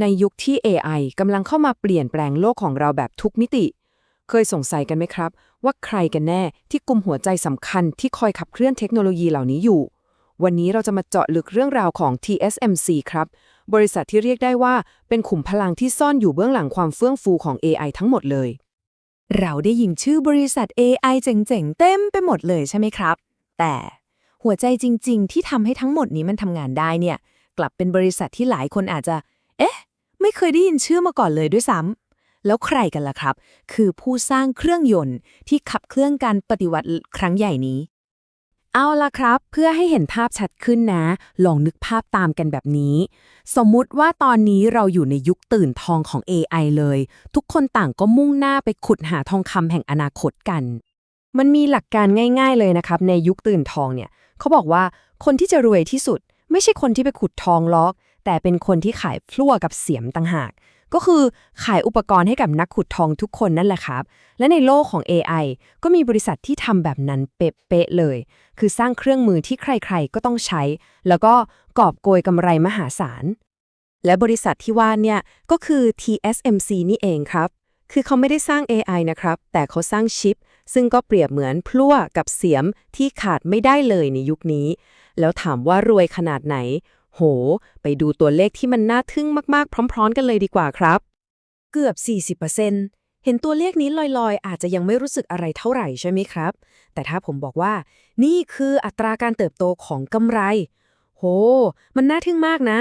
ในยุคที่ AI กำลังเข้ามาเปลี่ยนแปลงโลกของเราแบบทุกมิติ เคยสงสัยกันไหมครับ ว่าใครกันแน่ที่กลุ่มหัวใจสำคัญที่คอยขับเคลื่อนเทคโนโลยีเหล่านี้อยู่ วันนี้เราจะมาเจาะลึกเรื่องราวของ TSMC ครับ บริษัทที่เรียกได้ว่าเป็นขุมพลังที่ซ่อนอยู่เบื้องหลังความเฟื่องฟูของ AI ทั้งหมดเลย เราได้ยินชื่อบริษัท AI เจ๋งๆ เต็มไปหมดเลยใช่ไหมครับ แต่หัวใจจริง ๆ ที่ทำให้ทั้งหมดนี้มันทำงานได้เนี่ย กลับเป็นบริษัทที่หลายคนอาจจะ เอ๊ะ ไม่เคยได้ยินชื่อมาก่อนเลยด้วยซ้ำแล้วใครกันล่ะครับ คือผู้สร้างเครื่องยนต์ที่ขับเคลื่อนการปฏิวัติครั้งใหญ่นี้ เอาละครับ เพื่อให้เห็นภาพชัดขึ้นนะ ลองนึกภาพตามกันแบบนี้ สมมุติว่าตอนนี้เราอยู่ในยุคตื่นทองของ AI เลย ทุกคนต่างก็มุ่งหน้าไปขุดหาทองคำแห่งอนาคตกัน มันมีหลักการง่าย ๆ เลยนะครับ ในยุคตื่นทองเนี่ยเขาบอกว่าคนที่จะรวยที่สุด ไม่ใช่คนที่ไปขุดทองล็อก แต่เป็นคนที่ขายพลั่วกับเสียมต่างหาก ก็คือขายอุปกรณ์ให้กับนักขุดทองทุกคนนั่นแหละครับ และในโลกของ AI ก็มีบริษัทที่ทำแบบนั้นเป๊ะเลย คือสร้างเครื่องมือที่ใครๆก็ต้องใช้ แล้วก็กอบโกยกำไรมหาศาล และบริษัทที่ว่าเนี่ยก็คือ TSMC นี่เองครับ คือเขาไม่ได้สร้าง AI นะครับ แต่เขาสร้างชิปซึ่งก็เปรียบเหมือนพลั่วกับเสียมที่ขาดไม่ได้เลยในยุคนี้ แล้วถามว่ารวยขนาดไหน โห ไปดูตัวเลขที่มันน่าทึ่งมากๆ พร้อม ๆ กันเลยดีกว่าครับ เกือบ 40%เห็นตัวเลขนี้ลอยๆ อาจจะยังไม่รู้สึกอะไรเท่าไหร่ใช่ไหมครับ แต่ถ้าผมบอกว่า นี่คืออัตราการเติบโตของกำไร โห มันน่าทึ่งมากนะ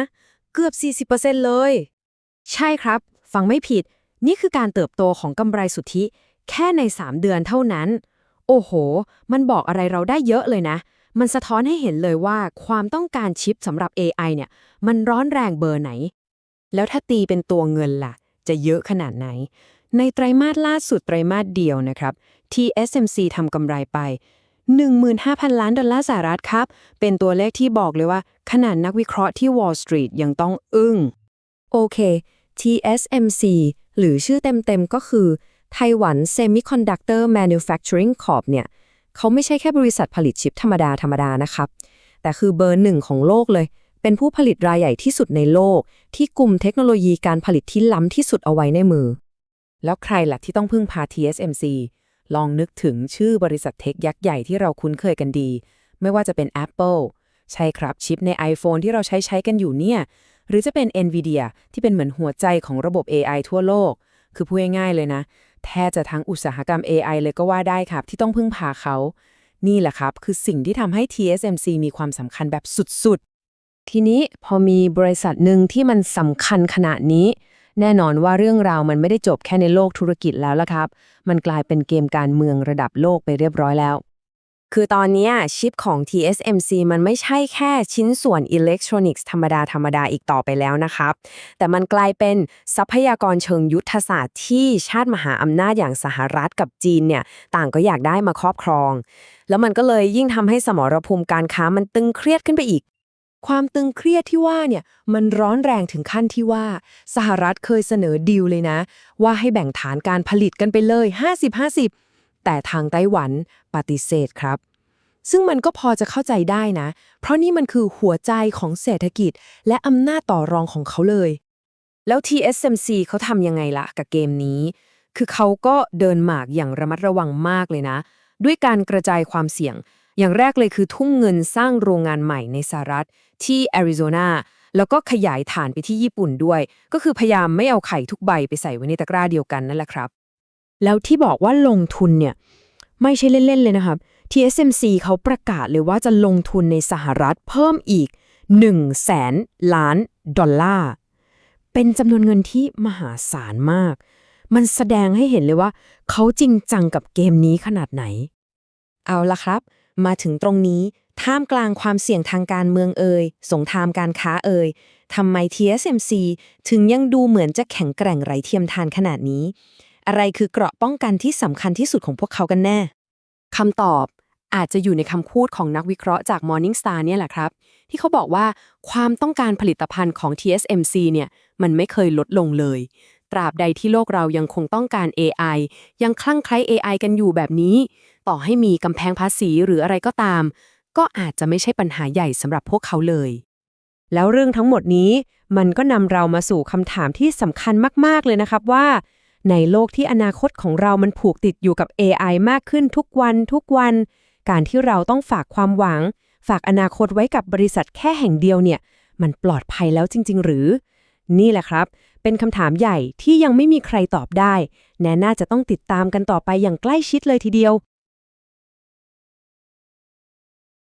เกือบ 40%เลย ใช่ครับ ฟังไม่ผิด นี่คือการเติบโตของกำไรสุทธิ แค่ใน 3 เดือนเท่านั้น โอ้โห มันบอกอะไรเราได้เยอะเลยนะมันสะท้อนให้เห็นเลยว่าความต้องการชิปสำหรับ AI เนี่ย มันร้อนแรงเบอร์ไหน แล้วถ้าตีเป็นตัวเงินล่ะ จะเยอะขนาดไหน ในไตรมาสล่าสุดไตรมาสเดียวนะครับ TSMC ทำกำไรไป 15,000 ล้านดอลลาร์สหรัฐครับ เป็นตัวเลขที่บอกเลยว่า ขนาดนักวิเคราะห์ที่ Wall Street ยังต้องอึ้ง โอเค TSMC หรือชื่อเต็มๆก็คือไต้หวัน Semiconductor Manufacturing Corp เนี่ย เขาไม่ใช่แค่บริษัทผลิตชิปธรรมดาธรรมดานะครับ แต่คือเบอร์หนึ่งของโลกเลย เป็นผู้ผลิตรายใหญ่ที่สุดในโลก ที่กลุ่มเทคโนโลยีการผลิตที่ล้ำที่สุดเอาไว้ในมือ แล้วใครล่ะที่ต้องพึ่งพา TSMC ลองนึกถึงชื่อบริษัทเทคยักษ์ใหญ่ที่เราคุ้นเคยกันดี ไม่ว่าจะเป็น Apple ใช่ครับชิปใน iPhone ที่เราใช้ใช้กันอยู่เนี่ย หรือจะเป็น NVIDIA ที่เป็นเหมือนหัวใจของระบบ AI ทั่วโลก คือพูดง่ายๆเลยนะ แทบจะทั้งอุตสาหกรรม AI เลยก็ว่าได้ครับ ที่ต้องพึ่งพาเขา นี่แหละครับ คือสิ่งที่ทำให้ TSMC มีความสำคัญแบบสุดๆ ทีนี้พอมีบริษัทหนึ่งที่มันสำคัญขนาดนี้ แน่นอนว่าเรื่องราวมันไม่ได้จบแค่ในโลกธุรกิจแล้วละครับ มันกลายเป็นเกมการเมืองระดับโลกไปเรียบร้อยแล้ว คือตอนนี้ชิปของ TSMC มันไม่ใช่แค่ชิ้นส่วนอิเล็กทรอนิกส์ธรรมดา ธรรมดาอีกต่อไปแล้วนะครับ แต่มันกลายเป็นทรัพยากรเชิงยุทธศาสตร์ที่ชาติมหาอำนาจอย่างสหรัฐกับจีนเนี่ย ต่างก็อยากได้มาครอบครอง แล้วมันก็เลยยิ่งทำให้สมรภูมิการค้ามันตึงเครียดขึ้นไปอีกความตึงเครียดที่ว่าเนี่ยมันร้อนแรงถึงขั้นที่ว่า สหรัฐเคยเสนอดีลเลยนะ ว่าให้แบ่งฐานการผลิตกันไปเลย 50-50 แต่ทางไต้หวันปฏิเสธครับ ซึ่งมันก็พอจะเข้าใจได้นะ เพราะนี่มันคือหัวใจของเศรษฐกิจ และอำนาจต่อรองของเขาเลย แล้ว TSMC เขาทำยังไงล่ะกับเกมนี้ คือเขาก็เดินหมากอย่างระมัดระวังมากเลยนะ ด้วยการกระจายความเสี่ยง อย่างแรกเลยคือทุ่มเงินสร้างโรงงานใหม่ในสหรัฐที่แอริโซนาแล้วก็ขยายฐานไปที่ญี่ปุ่นด้วย ก็คือพยายามไม่เอาไข่ทุกใบไปใส่ไว้ในตะกร้าเดียวกันนั่นแหละครับ แล้วที่บอกว่าลงทุนเนี่ย ไม่ใช่เล่น ๆ เลยนะครับ TSMC เขาประกาศเลยว่าจะลงทุนในสหรัฐเพิ่มอีก1แสนล้านดอลลาร์ เป็นจำนวนเงินที่มหาศาลมาก มันแสดงให้เห็นเลยว่า เขาจริงจังกับเกมนี้ขนาดไหน เอาละครับ มาถึงตรงนี้ ท่ามกลางความเสี่ยงทางการเมืองเอ่ย สงครามการค้าเอ่ยทำไม TSMC ถึงยังดูเหมือนจะแข็งแกร่งไร้เทียมทานขนาดนี้ อะไรคือเกราะป้องกันที่สำคัญที่สุดของพวกเขากันแน่คำตอบอาจจะอยู่ในคำพูดของนักวิเคราะห์จาก Morningstar เนี่ยแหละครับ ที่เขาบอกว่าความต้องการผลิตภัณฑ์ของ TSMC เนี่ยมันไม่เคยลดลงเลย ตราบใดที่โลกเรายังคงต้องการ AI ยังคลั่งไคล้ AI กันอยู่แบบนี้ ต่อให้มีกำแพงภาษีหรืออะไรก็ตาม ก็อาจจะไม่ใช่ปัญหาใหญ่สำหรับพวกเขาเลย แล้วเรื่องทั้งหมดนี้มันก็นำเรามาสู่คำถามที่สำคัญมาก ๆ เลยนะครับว่า ในโลกที่อนาคตของเรามันผูกติดอยู่กับ AI มากขึ้นทุกวันทุกวัน การที่เราต้องฝากความหวัง ฝากอนาคตไว้กับบริษัทแค่แห่งเดียวเนี่ย มันปลอดภัยแล้วจริง ๆ หรือ นี่แหละครับ เป็นคำถามใหญ่ที่ยังไม่มีใครตอบได้ แน่น่าจะต้องติดตามกันต่อไปอย่างใกล้ชิดเลยทีเดียว